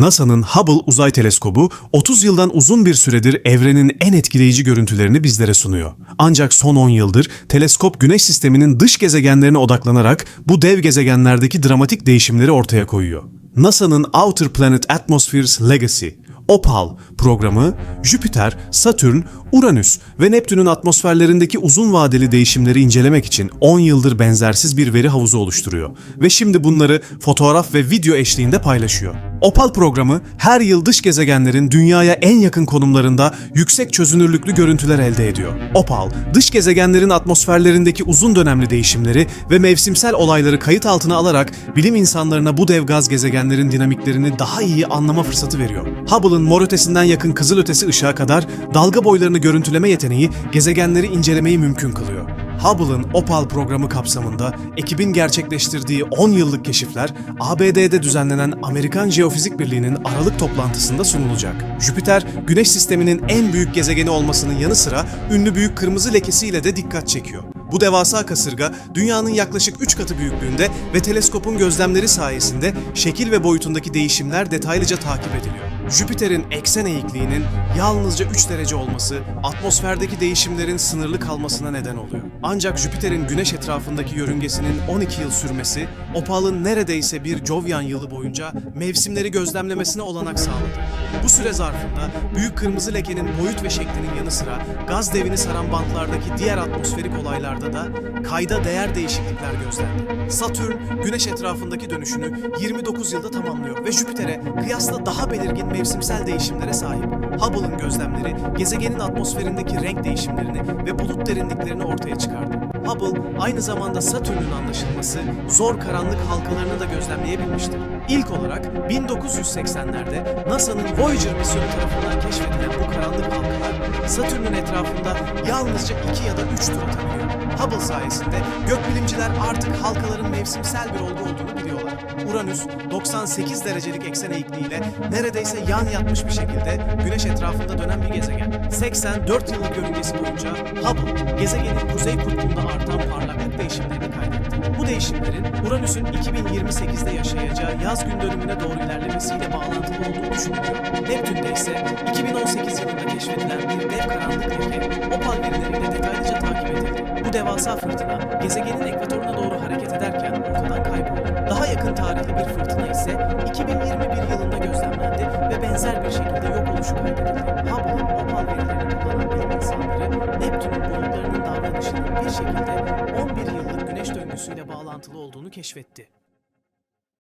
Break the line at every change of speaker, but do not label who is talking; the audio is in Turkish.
NASA'nın Hubble Uzay Teleskobu 30 yıldan uzun bir süredir evrenin en etkileyici görüntülerini bizlere sunuyor. Ancak son 10 yıldır teleskop Güneş sisteminin dış gezegenlerine odaklanarak bu dev gezegenlerdeki dramatik değişimleri ortaya koyuyor. NASA'nın Outer Planet Atmospheres Legacy OPAL programı Jüpiter, Satürn, Uranüs ve Neptün'ün atmosferlerindeki uzun vadeli değişimleri incelemek için 10 yıldır benzersiz bir veri havuzu oluşturuyor ve şimdi bunları fotoğraf ve video eşliğinde paylaşıyor. OPAL programı her yıl dış gezegenlerin dünyaya en yakın konumlarında yüksek çözünürlüklü görüntüler elde ediyor. OPAL, dış gezegenlerin atmosferlerindeki uzun dönemli değişimleri ve mevsimsel olayları kayıt altına alarak bilim insanlarına bu dev gaz gezegenlerin dinamiklerini daha iyi anlama fırsatı veriyor. Hubble'ın mor ötesinden yakın kızılötesi ışığa kadar dalga boylarını görüntüleme yeteneği gezegenleri incelemeyi mümkün kılıyor. Hubble'ın OPAL programı kapsamında ekibin gerçekleştirdiği 10 yıllık keşifler ABD'de düzenlenen Amerikan Jeofizik Birliği'nin Aralık toplantısında sunulacak. Jüpiter, Güneş sisteminin en büyük gezegeni olmasının yanı sıra ünlü büyük kırmızı lekesiyle de dikkat çekiyor. Bu devasa kasırga dünyanın yaklaşık 3 katı büyüklüğünde ve teleskopun gözlemleri sayesinde şekil ve boyutundaki değişimler detaylıca takip ediliyor. Jüpiter'in eksen eğikliğinin yalnızca 3 derece olması atmosferdeki değişimlerin sınırlı kalmasına neden oluyor. Ancak Jüpiter'in güneş etrafındaki yörüngesinin 12 yıl sürmesi, Opal'ın neredeyse bir Jovian yılı boyunca mevsimleri gözlemlemesine olanak sağladı. Bu süre zarfında büyük kırmızı lekenin boyut ve şeklinin yanı sıra gaz devini saran bantlardaki diğer atmosferik olaylarda da kayda değer değişiklikler gözlendi. Satürn, Güneş etrafındaki dönüşünü 29 yılda tamamlıyor ve Jüpiter'e kıyasla daha belirgin mevsimsel değişimlere sahip. Hubble'ın gözlemleri gezegenin atmosferindeki renk değişimlerini ve bulut derinliklerini ortaya çıkardı. Hubble aynı zamanda Satürn'ün anlaşılması zor karanlık halkalarını da gözlemleyebilmiştir. İlk olarak 1980'lerde NASA'nın Voyager misyonu tarafından keşfedilen bu karanlık halkalar Satürn'ün etrafında yalnızca 2 ya da 3 tur atabiliyor. Hubble sayesinde gökbilimciler artık halkaların mevsimsel bir olgu olduğunu biliyorlar. Uranüs 98 derecelik eksen eğikliğiyle neredeyse yan yatmış bir şekilde Güneş etrafında dönen bir gezegen. 84 yıllık yörüngesi boyunca Hubble, gezegenin kuzey kutbunda artan parlaklık değişimlerini kaydetti. Bu değişimlerin Uranüs'ün 2028'de yaşayacağı yaz gün dönümüne doğru ilerlemesiyle bağlantılı olduğu düşünülüyor. Neptün'de ise 2018 yılında keşfedilen bir dev karanlık Bu devasa fırtına gezegenin ekvatoruna doğru hareket ederken ortadan kayboldu. Daha yakın tarihli bir fırtına ise 2021 yılında gözlemlendi ve benzer bir şekilde yok oluşu kaydedildi. Hubble'ın Opal verilerini kullanan bilim insanları Neptün'ün bulutlarının davranışının bir şekilde 11 yıllık güneş döngüsüyle bağlantılı olduğunu keşfetti.